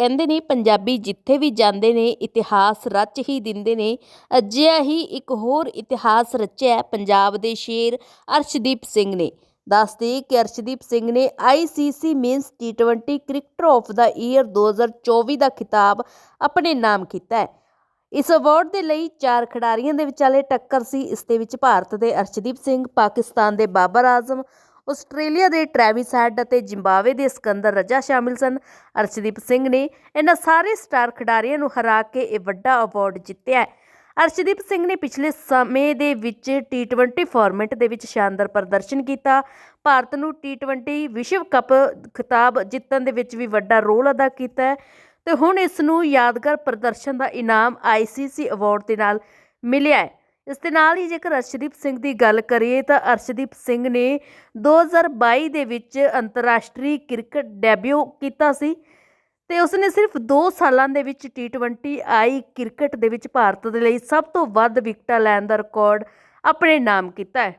ਕਹਿੰਦੇ ਨੇ ਪੰਜਾਬੀ ਜਿੱਥੇ ਵੀ ਜਾਂਦੇ ਨੇ, ਇਤਿਹਾਸ ਰਚ ਹੀ ਦਿੰਦੇ ਨੇ। ਅਜਿਹਾ ਹੀ ਇੱਕ ਹੋਰ ਇਤਿਹਾਸ ਰਚਿਆ ਪੰਜਾਬ ਦੇ ਸ਼ੇਰ ਅਰਸ਼ਦੀਪ ਸਿੰਘ ਨੇ। ਦੱਸਦੇ ਕਿ ਅਰਸ਼ਦੀਪ ਸਿੰਘ ਨੇ ICC men's T20 cricketer of the year 2024 ਦਾ ਖਿਤਾਬ ਆਪਣੇ ਨਾਮ ਕੀਤਾ ਹੈ। ਇਸ ਅਵਾਰਡ ਦੇ ਲਈ ਚਾਰ ਖਿਡਾਰੀਆਂ ਦੇ ਵਿਚਾਲੇ ਟੱਕਰ ਸੀ। ਇਸ ਦੇ ਵਿੱਚ ਭਾਰਤ ਦੇ ਅਰਸ਼ਦੀਪ ਸਿੰਘ, ਪਾਕਿਸਤਾਨ ਦੇ ਬਾਬਰ ਆਜ਼ਮ ਆਸਟ੍ਰੇਲੀਆ ਦੇ ਟ੍ਰੈਵਿਸ ਹੈਡ ਅਤੇ ਜ਼ਿੰਬਾਬਵੇ ਦੇ ਸਿਕੰਦਰ ਰਜਾ ਸ਼ਾਮਿਲ ਸਨ। ਅਰਸ਼ਦੀਪ ਸਿੰਘ ਨੇ ਇਹਨਾਂ ਸਾਰੇ ਸਟਾਰ ਖਿਡਾਰੀਆਂ ਨੂੰ ਹਰਾ ਕੇ ਇਹ ਵੱਡਾ ਅਵਾਰਡ ਜਿੱਤਿਆ ਹੈ। ਅਰਸ਼ਦੀਪ ਸਿੰਘ ਨੇ ਪਿਛਲੇ ਸਮੇਂ ਦੇ ਵਿੱਚ T20 ਫਾਰਮੈਟ ਦੇ ਵਿੱਚ ਸ਼ਾਨਦਾਰ ਪ੍ਰਦਰਸ਼ਨ ਕੀਤਾ। ਭਾਰਤ ਨੂੰ T20 ਵਿਸ਼ਵ ਕੱਪ ਖਿਤਾਬ ਜਿੱਤਣ ਦੇ ਵਿੱਚ ਵੀ ਵੱਡਾ ਰੋਲ ਅਦਾ ਕੀਤਾ ਹੈ ਤੇ ਹੁਣ ਇਸ ਨੂੰ ਯਾਦਗਾਰ ਪ੍ਰਦਰਸ਼ਨ ਦਾ ਇਨਾਮ ICC ਅਵਾਰਡ ਦੇ ਨਾਲ ਮਿਲਿਆ ਹੈ। ਇਸ ਦੇ ਨਾਲ ਹੀ ਜੇਕਰ ਅਰਸ਼ਦੀਪ ਸਿੰਘ ਦੀ ਗੱਲ ਕਰੀਏ ਤਾਂ ਅਰਸ਼ਦੀਪ ਸਿੰਘ ਨੇ 2022 ਦੇ ਵਿੱਚ ਅੰਤਰਰਾਸ਼ਟਰੀ ਕ੍ਰਿਕਟ ਡੈਬਿਊ ਕੀਤਾ ਸੀ ਤੇ ਉਸਨੇ ਸਿਰਫ 2 ਸਾਲਾਂ ਦੇ ਵਿੱਚ T20 ਆਈ ਕ੍ਰਿਕਟ ਦੇ ਵਿੱਚ ਭਾਰਤ ਦੇ ਲਈ ਸਭ ਤੋਂ ਵੱਧ ਵਿਕਟਾਂ ਲੈਣ ਦਾ ਰਿਕਾਰਡ ਆਪਣੇ ਨਾਮ ਕੀਤਾ ਹੈ।